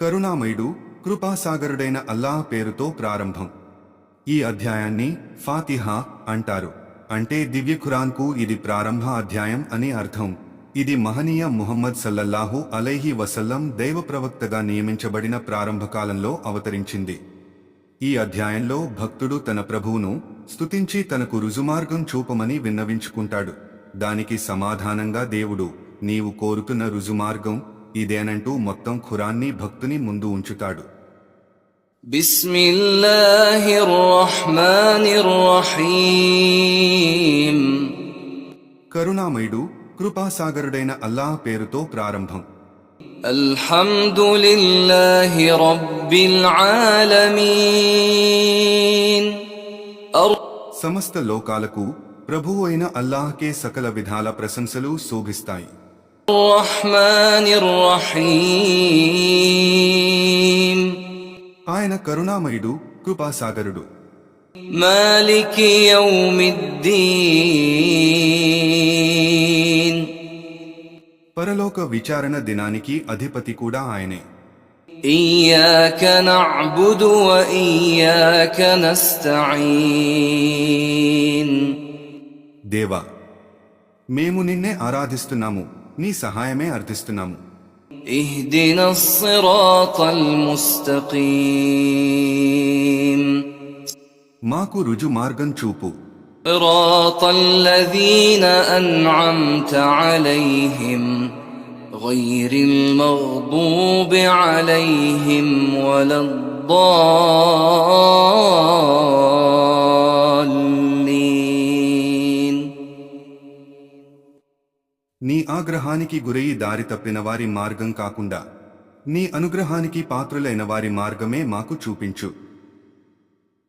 కరుణామయుడు కృపాసాగరుడైన అల్లాహ్ పేరుతో ప్రారంభం. ఈ అధ్యాయాన్ని ఫాతిహా అంటారు. అంటే దివ్య ఖురాన్కు ఇది ప్రారంభ అధ్యాయం అని అర్థం. ఇది మహనీయ ముహమ్మద్ సల్లల్లాహు అలైహి వసల్లం దైవ ప్రవక్తగా నియమించబడిన ప్రారంభకాలంలో అవతరించింది. ఈ అధ్యాయంలో భక్తుడు తన ప్రభువును స్తుతించి తనకు రుజుమార్గం చూపమని విన్నవించుకుంటాడు. దానికి సమాధానంగా దేవుడు నీవు కోరుతున్న రుజుమార్గం ఇదేనంటూ మొత్తం ఖురాన్ని భక్తుని ముందు ఉంచుతాడు. కరుణామయుడు కృపాసాగరుడైన అల్లాహ్ పేరుతో ప్రారంభం. అల్హమ్దులిల్లాహి రబ్బిల్ ఆలమీన్ సమస్త లోకాలకు ప్రభువు అయిన అల్లాహ్కే సకల విధాల ప్రశంసలు శోభిస్తాయి. ఆయన కరుణామయుడు కృపాసాగరుడు مالك يوم الدين పరలోక విచారణ దినానికి అధిపతి కూడా ఆయనే إياك نعبد وإياك نستعين దేవా మేము నిన్నే ఆరాధిస్తున్నాము నీ సహాయమే అర్థిస్తున్నాము اهدنا الصراط المستقيم మాకు రుజు మార్గం చూపు صراط الذين أنعمت عليهم غير المغضوب عليهم ولا الضالين నీ ఆగ్రహానికి గురయి దారి తప్పిన వారి మార్గం కాకుండా నీ అనుగ్రహానికి పాత్రులైన వారి మార్గమే మాకు చూపించు.